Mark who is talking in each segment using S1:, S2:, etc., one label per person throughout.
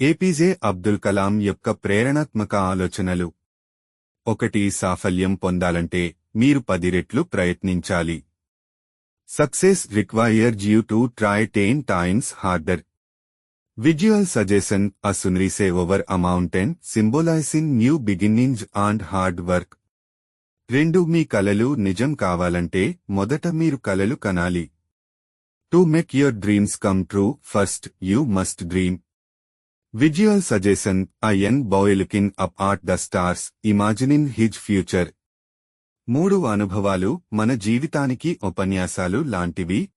S1: APJ Abdul Kalam యొక్క ప్రేరణాత్మక ఆలోచనలు. ఒకటి సాఫల్యం పొందాలంటే మీరు పది రెట్లు ప్రయత్నించాలి. Success require you to try ten times harder. Visual suggestion a sunrise over a mountain symbolising new beginnings and hard work. రెండు మీ కలలు నిజం కావాలంటే మొదట మీరు కలలు కనాలి. To make your dreams come true first you must dream. Visual suggestion a young boy up at the stars imagining his future మూడు అనుభవాలు మన జీవితానికి ఉపన్యాసాలు లాంటివి.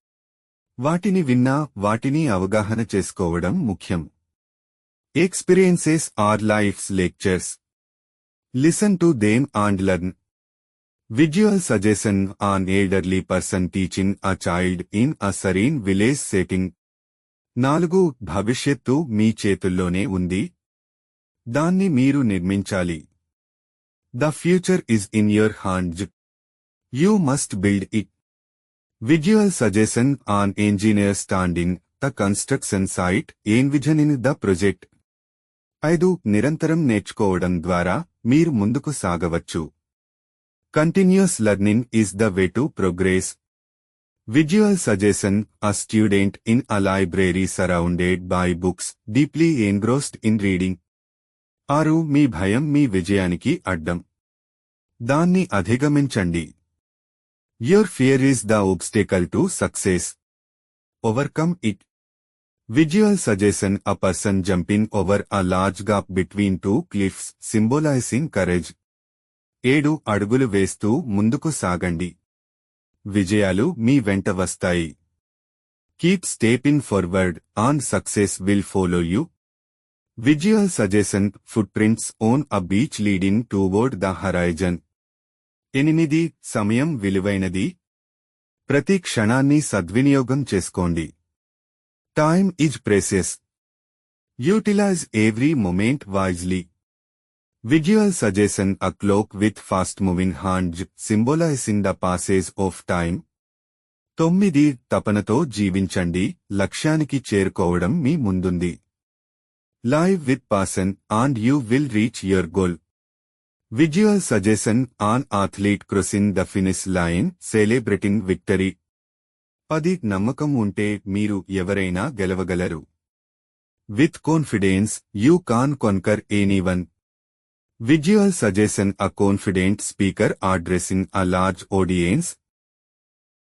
S1: వాటిని విన్నా వాటిని అవగాహన చేసుకోవడం ముఖ్యం. Experiences are life's lectures listen to them and learn visual suggestion an elderly person teaching a child in a serene village setting నాలుగు భవిష్యత్తు మీ చేతుల్లోనే ఉంది. దాన్ని మీరు నిర్మించాలి. The future is in your hands you must build it visual suggestion an engineer standing the construction site envisioning the project ఐదు నిరంతరం నేర్చుకోవడం ద్వారా మీరు ముందుకు సాగవచ్చు. Continuous learning is the way to progress Visual suggestion A student in a library surrounded by books, deeply engrossed in reading. ఆరు మీ భయం మీ విజయానికి అడ్డం. దాన్ని అధిగమించండి. Your fear is the obstacle to success overcome it visual suggestion a person jumping over a large gap between two cliffs symbolizing courage ఏడు అడుగులు వేస్తూ ముందుకు సాగండి. విజయాలు మీ వెంట వస్తాయి. Keep stepping forward on success will follow you visual suggestion footprints on a beach leading toward the horizon ఎనిమిది సమయం విలువైనది. ప్రతి క్షణాన్ని సద్వినియోగం చేసుకోండి. Time is precious utilize every moment wisely Visual suggestion a clock with fast moving hands symbolizing the passage of time. తొమ్మిది తపనతో జీవించండి లక్ష్యానికి చేరుకోవడం మీ ముందుంది. Live with passion and you will reach your goal visual suggestion an athlete crossing the finish line celebrating victory పది నమ్మకం ఉంటే మీరు ఎవరైనా గెలవగలరు. With confidence you can conquer anyone Visual suggestion A confident speaker addressing a large audience